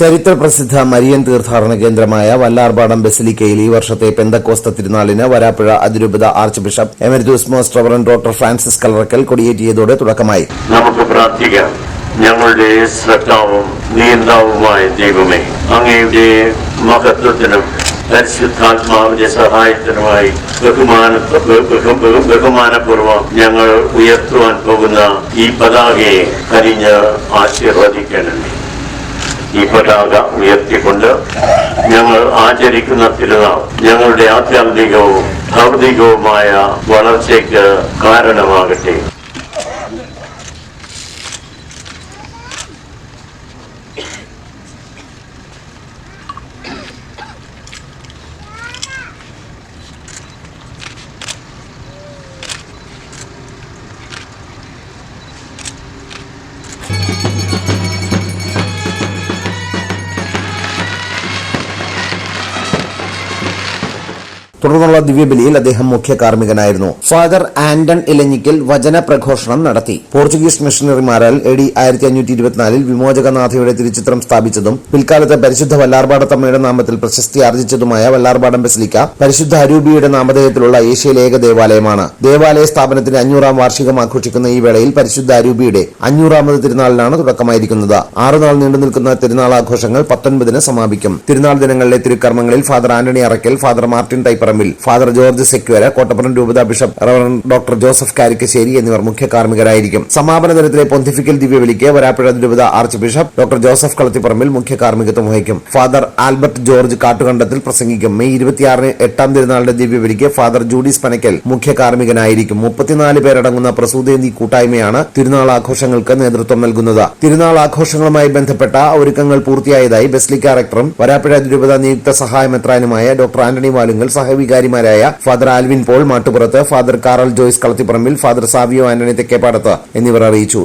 ചരിത്ര പ്രസിദ്ധ മരിയൻ തീർത്ഥാടന കേന്ദ്രമായ വല്ലാർപാടം ബസിലിക്കയിൽ ഈ വർഷത്തെ പെന്തക്കോസ്ത തിരുനാളിന് വരാപ്പുഴ അതിരൂപത archbishop emeritus most reverend doctor Francis Kalarakkal കൊടിയേറ്റിയതോടെ തുടക്കമായി. നമുക്ക് പ്രാർത്ഥിക്കാം. ഞങ്ങളുടെ ശ്രദ്ധാവും നിയന്താവുമായ ദൈവമേ അങ്ങയുടെ മഹത്വത്തിനും പരിശുദ്ധാത്മാവിന്റെ സഹായത്തിനുമായി ബഹുമാന ബഹു- ബഹു- ബഹുമാനപൂർവം ഞങ്ങൾ ഉയർത്തുവാൻ പോകുന്ന ഈ പതാകയെ കരിഞ്ഞ് ആശീർവദിക്കണമേ. ഈ പതാക ഉയർത്തിക്കൊണ്ട് ഞങ്ങൾ ആചരിക്കുന്ന തിരുനാൾ ഞങ്ങളുടെ ആധ്യാത്മികവും ഭൗതികവുമായ വളർച്ചയ്ക്ക് കാരണമാകട്ടെ. തുടർന്നുള്ള ദിവ്യബലിയിൽ അദ്ദേഹം മുഖ്യ കാർമ്മികനായിരുന്നു. ഫാദർ ആന്റൺ ഇലഞ്ഞിക്കൽ വചന പ്രഘോഷണം നടത്തി. പോർച്ചുഗീസ് മിഷണറിമാരാൽ എ ഡി ആയിരത്തി അഞ്ഞൂറ്റി ഇരുപത്തിനാലിൽ വിമോചകനാഥയുടെ തിരുച്ചിത്രം സ്ഥാപിച്ചതും പിൽക്കാലത്ത് പരിശുദ്ധ വല്ലാർപാടത്തമ്മയുടെ നാമത്തിൽ പ്രശസ്തി ആർജിച്ചതുമായ വല്ലാർപാടം ബസിലിക്ക പരിശുദ്ധ അരൂപിയുടെ നാമധേയത്തിലുള്ള ഏഷ്യയിലെ ഏക ദേവാലയമാണ്. ദേവാലയ സ്ഥാപനത്തിന്റെ അഞ്ഞൂറാം വാർഷികം ആഘോഷിക്കുന്ന ഈ വേളയിൽ പരിശുദ്ധ അരൂപിയുടെ അഞ്ഞൂറാമത് തിരുനാളിനാണ് തുടക്കമായിരിക്കുന്നത്. ആറുനാൾ നീണ്ടു നിൽക്കുന്ന തിരുനാൾ ആഘോഷങ്ങൾ പത്തൊൻപതിന് സമാപിക്കും. തിരുനാൾ ദിനങ്ങളിലെ തിരുക്കർമ്മങ്ങളിൽ father Antony Arackal father Martin Thaiparambil father George Sequeira Kottappuram രൂപത bishop reverend doctor Joseph Karikkassery എന്നിവർ മുഖ്യ കാർമ്മികരായിരിക്കും. സമാപന ദിനത്തിലെ പൊന്തിഫിക്കൽ ദിവ്യവിളിക്ക് വരാപ്പുഴ രൂപത archbishop doctor Joseph Kalathiparambil മുഖ്യ കാർമ്മികത്വം വഹിക്കും. ഫാദർ ആൽബർട്ട് ജോർജ് കാട്ടുകണ്ടത്തിൽ പ്രസംഗിക്കും. മെയ് ഇരുപത്തിയാറിന് എട്ടാം തിരുനാളിന്റെ ദിവ്യവിളിക്ക് ഫാദർ ജൂഡീസ് പനക്കൽ മുഖ്യ കാർമ്മികനായിരിക്കും. മുപ്പത്തിനാല് പേരടങ്ങുന്ന പ്രസൂതേന്തി കൂട്ടായ്മയാണ് തിരുനാൾ ആഘോഷങ്ങൾക്ക് നേതൃത്വം നൽകുന്നത്. തിരുനാൾ ആഘോഷങ്ങളുമായി ബന്ധപ്പെട്ട ഒരുക്കങ്ങൾ പൂർത്തിയായതായി ബസ്ലിക്ക റക്ടറും വരാപ്പുഴ രൂപത നിയുക്ത സഹായമെത്രാനുമായ doctor Antony Valungal സഹവികാരിമാരായ father Alvin Paul Mattupurath father Karel Joyce Kalathiparambil father Savio Antony Thekkepadath എന്നിവർ അറിയിച്ചു.